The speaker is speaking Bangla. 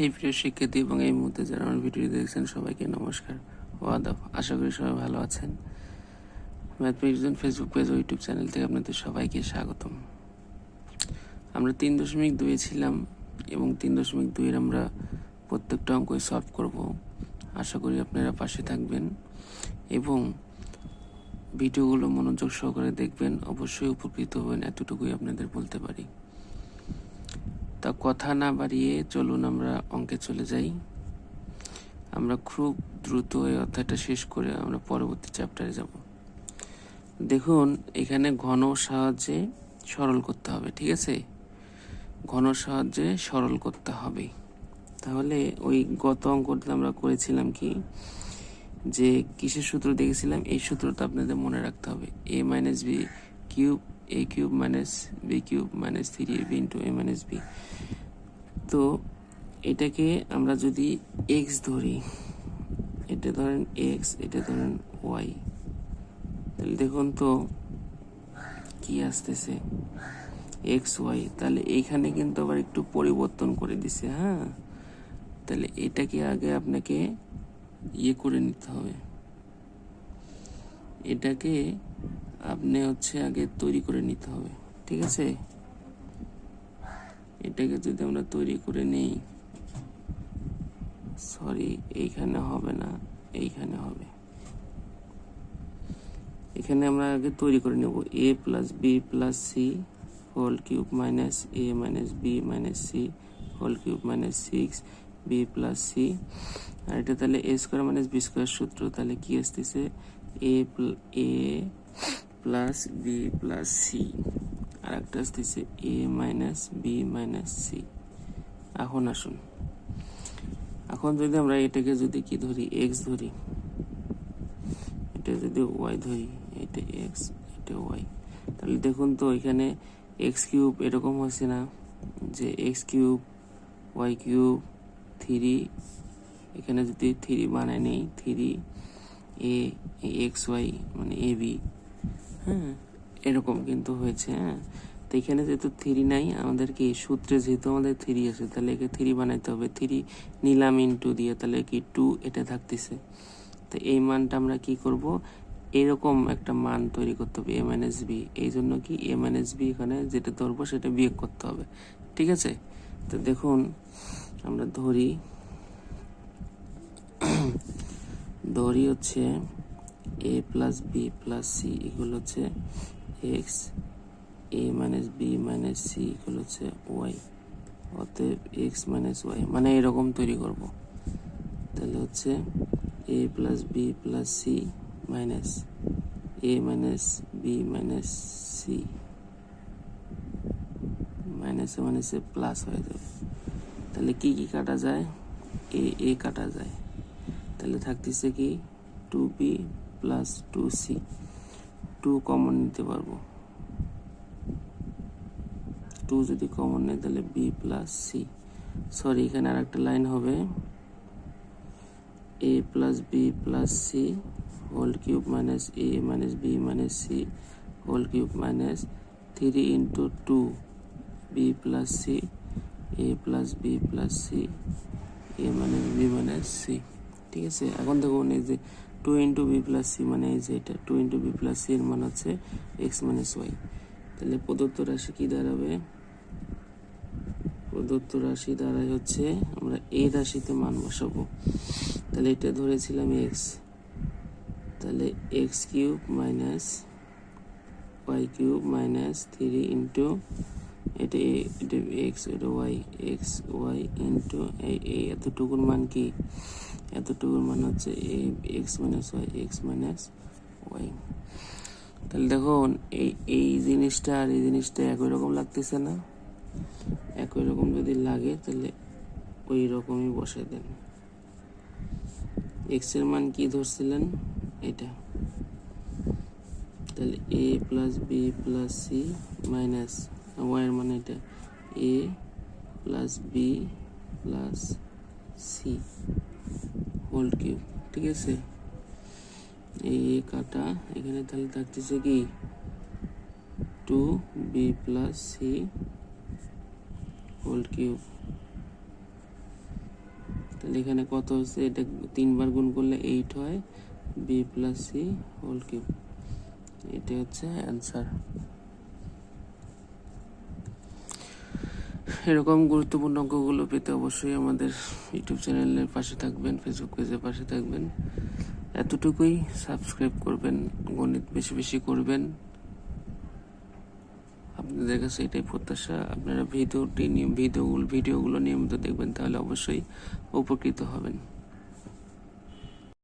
এই প্রিয় শিক্ষার্থী এবং এই মুহূর্তে যারা আমার ভিডিও দেখছেন, সবাইকে নমস্কার ও আদাব। আশা করি সবাই ভালো আছেন। ম্যাথমেটিক্স ফেসবুক পেজ ও ইউটিউব চ্যানেল থেকে আপনাদের সবাইকে স্বাগতম। আমরা তিন দশমিক দুয়ে ছিলাম এবং তিন দশমিক দুইয়ের আমরা প্রত্যেকটা অঙ্কই সলভ করব। আশা করি আপনারা পাশে থাকবেন এবং ভিডিওগুলো মনোযোগ সহকারে দেখবেন। অবশ্যই উপকৃত হবেন, এতটুকুই আপনাদের বলতে পারি। কথা না বাড়িয়ে চলুন আমরা অঙ্কে চলে যাই। আমরা খুব দ্রুত এই অধ্যায়টা শেষ করে আমরা পরবর্তী চ্যাপ্টারে যাব। দেখুন, এখানে ঘন সাহায্যে সরল করতে হবে, ঠিক আছে? ঘন সাহায্যে সরল করতে হবে। তাহলে ওই গত অঙ্কটা আমরা করেছিলাম কি? যে কিসের সূত্র দেখেছিলাম? এই সূত্রটা আপনাদের মনে রাখতে হবে। A minus B cube A cube minus B cube minus three A B into A minus B তো এটাকে আমরা যদি এক্স ধরি, এটা ধরেন এক্স এটা ধরেন ওয়াই তাহলে দেখুন তো কি আসতেছে। এক্স ওয়াই তাহলে এইখানে কিন্তু আবার একটু পরিবর্তন করে দিছে হ্যাঁ? তাহলে এটাকে আগে আপনাকে ইয়ে করে নিতে হবে। এটাকে আপনি হচ্ছে আগে তৈরি করে নিতে হবে, ঠিক আছে? এটাকে যদি আমরা তৈরি করে নেই, সরি, এইখানে হবে না, এইখানে হবে। এখানে আমরা আগে তৈরি করে নেব, A plus B plus C whole cube minus A minus B minus C whole cube minus six B plus C. আর এটা তাহলে A square minus B square সূত্র তাহলে কি আসতেছে? A A plus B plus C আর একটা আসতেছে A minus B minus C এখন আসুন। এখন যদি আমরা এটাকে যদি কি ধরি এক্স ধরি, এটা যদি ওয়াই ধরি, এটা এক্স এটা ওয়াই তাহলে দেখুন তো এখানে এক্স কিউব এরকম হচ্ছে না যে X cube Y cube three এখানে যদি থ্রি বানায় নেই থ্রি এ এক্স ওয়াই মানে এ বি হ্যাঁ এরকম কিন্তু হয়েছে হ্যাঁ। তো এখানে যেহেতু থ্রি নাই, আমাদেরকে সূত্রে যেহেতু আমাদের থ্রি আছে, তাহলে একে থ্রি বানাইতে হবে। থ্রি নিলাম ইন্টু দিয়ে তাহলে কি টু এটা থাকতেছে। তো এই মানটা আমরা কি করব? এরকম একটা মান তৈরি করতে হবে এ মাইনাস বি এই জন্য কি এ মাইনাস বি এখানে যেটা ধরবো সেটা বিয়োগ করতে হবে, ঠিক আছে? তো দেখুন, আমরা ধরি ধরি হচ্ছে A plus B plus C এগুলো হচ্ছে X A minus B minus C এগুলো হচ্ছে ওয়াই অতএব এক্স মাইনাস ওয়াই মানে এরকম তৈরি করব। তাহলে হচ্ছে A plus B plus C minus A minus B minus C মাইনাসে মাইনাসে প্লাস হয়ে যাবে। তাহলে কি কি কাটা যায়? এ এ কাটা যায়। তাহলে থাকতেছে কি two B plus two C two common নিতে পারব। টু যদি কমন নেই, তাহলে বি প্লাস সি সরি এখানে আর একটা লাইন হবে। A plus B plus C whole cube minus A minus B minus C whole cube minus three into two B plus C A plus B plus C A minus B minus C ঠিক আছে? এখন দেখুন এই যে two into B plus C মানে এই যে এটা two into B plus C এর মান হচ্ছে এক্স মাইনাস ওয়াই তাহলে প্রদত্ত রাশি কি দাঁড়াবে? প্রদত্ত রাশি দ্বারাই হচ্ছে আমরা এই রাশিতে মান বসাবো। তাহলে এটা ধরেছিলাম এক্স তাহলে X cube minus Y cube minus three into এটা এটা এক্স এটা ওয়াই এক্স ওয়াই ইন্টু এই এতটুকুর মান কি? এতটুকুর মান হচ্ছে A X minus Y X minus Y তাহলে দেখুন এই এই জিনিসটা আর এই জিনিসটা একই রকম লাগতেছে না। একই রকম যদি লাগে, তাহলে ওই রকমই বসাই দেন। এক্সের মান কি ধরছিলেন? এটা। তাহলে A plus B plus C minus Y এর মানে এটা। A plus B plus C whole cube ঠিক আছে? এই কাটা, এখানে তাহলে থাকতেছে কি? Two B plus C whole cube তাহলে এখানে কত হচ্ছে? এটা তিনবার গুণ করলে এইট হয়। B plus C whole cube এটা হচ্ছে অ্যান্সার এরকম গুরুত্বপূর্ণ অঙ্কগুলো পেতে অবশ্যই আমাদের ইউটিউব চ্যানেলের পাশে থাকবেন ফেসবুক পেজের পাশে থাকবেন। এতটুকুই সাবস্ক্রাইব করবেন, গণিত বেশি বেশি করবেন। আপনাদের কাছে এটাই প্রত্যাশা। আপনারা ভিডিওটি ভিডিওগুলো ভিডিওগুলো নিয়মিত দেখবেন, তাহলে অবশ্যই উপকৃত হবেন।